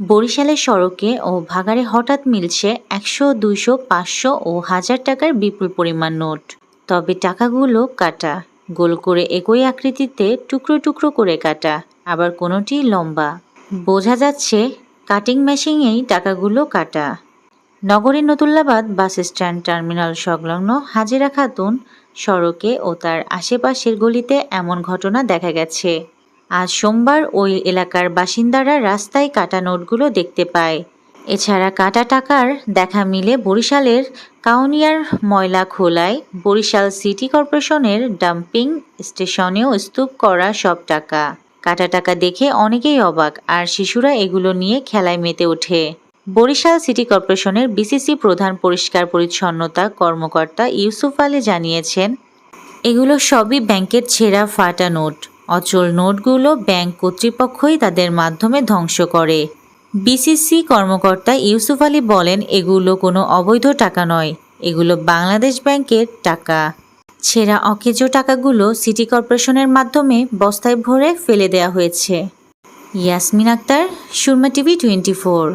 বরিশালের সড়কে ও ভাগাড়ে হঠাৎ মিলছে একশো, দুইশো, পাঁচশো ও হাজার টাকার বিপুল পরিমাণ নোট। তবে টাকাগুলো কাটা। গোল করে একই আকৃতিতে টুকরো টুকরো করে কাটা, আবার কোনোটি লম্বা। বোঝা যাচ্ছে কাটিং মেশিনেই টাকাগুলো কাটা। নগরীর নতুল্লাবাদ বাস স্ট্যান্ড টার্মিনাল সংলগ্ন হাজিরা খাতুন সড়কে ও তার আশেপাশের গলিতে এমন ঘটনা দেখা গেছে। আজ সোমবার ওই এলাকার বাসিন্দারা রাস্তায় কাটা নোটগুলো দেখতে পায়। এছাড়া কাটা টাকার দেখা মিলে বরিশালের কাউনিয়ার ময়লা খোলায় বরিশাল সিটি কর্পোরেশনের ডাম্পিং স্টেশনেও স্তূপ করা সব টাকা। কাটা টাকা দেখে অনেকেই অবাক, আর শিশুরা এগুলো নিয়ে খেলায় মেতে ওঠে। বরিশাল সিটি কর্পোরেশনের বিসিসি প্রধান পরিষ্কার পরিচ্ছন্নতা কর্মকর্তা ইউসুফ আলী জানিয়েছেন, এগুলো সবই ব্যাংকের ছেঁড়া ফাটা নোট। অচল নোটগুলো ব্যাংক কর্তৃপক্ষই তাদের মাধ্যমে ধ্বংস করে। বিসিসি কর্মকর্তা ইউসুফ আলী বলেন, এগুলো কোনো অবৈধ টাকা নয়। এগুলো বাংলাদেশ ব্যাংকের টাকা। ছেঁড়া অকেজো টাকাগুলো সিটি কর্পোরেশনের মাধ্যমে বস্তায় ভরে ফেলে দেওয়া হয়েছে। Yasmin Akter, Surma TV twenty four.